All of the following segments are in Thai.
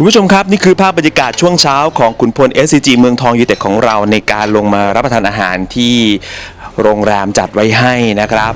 คุณผู้ชมครับ นี่คือภาพบรรยากาศช่วงเช้าของขุนพล SCG เมืองทองยูเต็ดของเราในการลงมารับประทานอาหารที่โรงแรมจัดไว้ให้นะครับ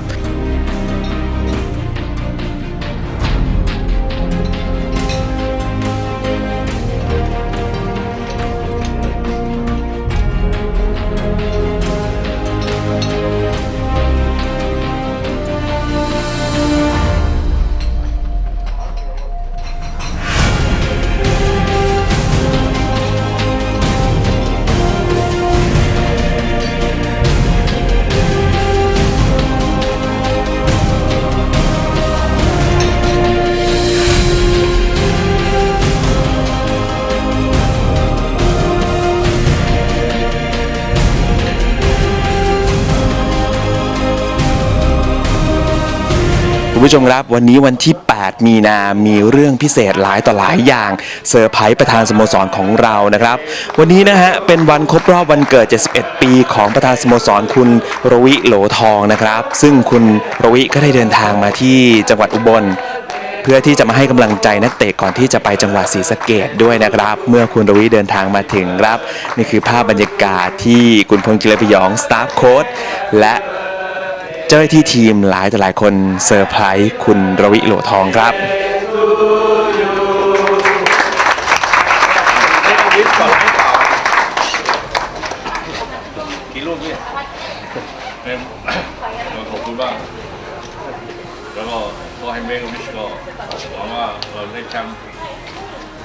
คุณผู้ชมครับวันนี้วันที่ 8 มีนามีเรื่องพิเศษหลายต่อหลายอย่างเซอร์ไพรส์ประธานสโมสรของเรานะครับ วันนี้นะฮะเป็นวันครบรอบวันเกิด 71 ปี ของประธานสโมสรคุณรวิโหลทองนะครับ ซึ่งคุณรวิก็ได้เดินทางมาที่จังหวัดอุบลเพื่อที่จะมาให้กำลังใจนักเตะก่อนที่จะไปจังหวัดศรีสะเกดด้วยนะครับ เมื่อคุณรวิเดินทางมาถึงครับ นี่คือภาพบรรยากาศที่คุณพลกิเลพยองสตาฟโค้ดและ เจ้าหน้าที่ทีมหลายต่อหลายคนเซอร์ไพรส์คุณรวิโหลทองครับวิทย์ก่อนให้ตอบกี่ลูกเนี่ยเป็นขอบคุณมากแล้วก็ก็ให้เมกวิชก็หวังว่าเราได้แชมป์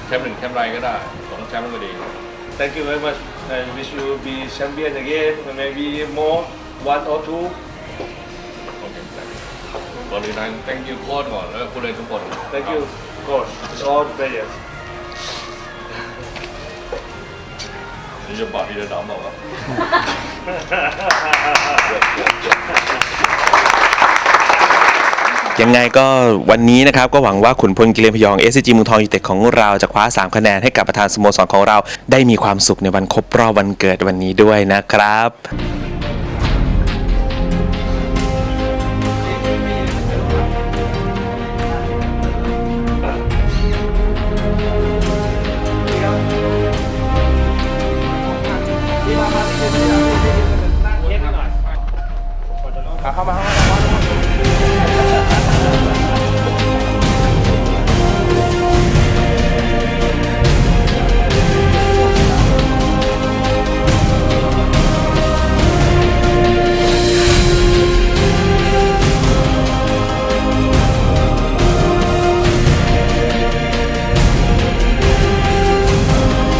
แชมป์หนึ่งแชมป์ไรก็ได้สองแชมป์ก็ดี Thank you very much and wish you be champion again maybe more one or two โอเค ก่อนอื่นนั้น thank you โค้ชก่อนแล้วก็ผู้เล่นทุกคน Thank you coach all players นี่จะบาดที่จะดำบอกว่ายังไงก็วันนี้นะครับก็หวังว่าขุนพลกิเลนพยอง s c g เมืองทองยูไนเต็ดของเราจะคว้า 3 คะแนนให้กับประธานสโมสรของเรา ได้มีความสุขในวันครบรอบวันเกิดวันนี้ด้วยนะครับ 好吧好吧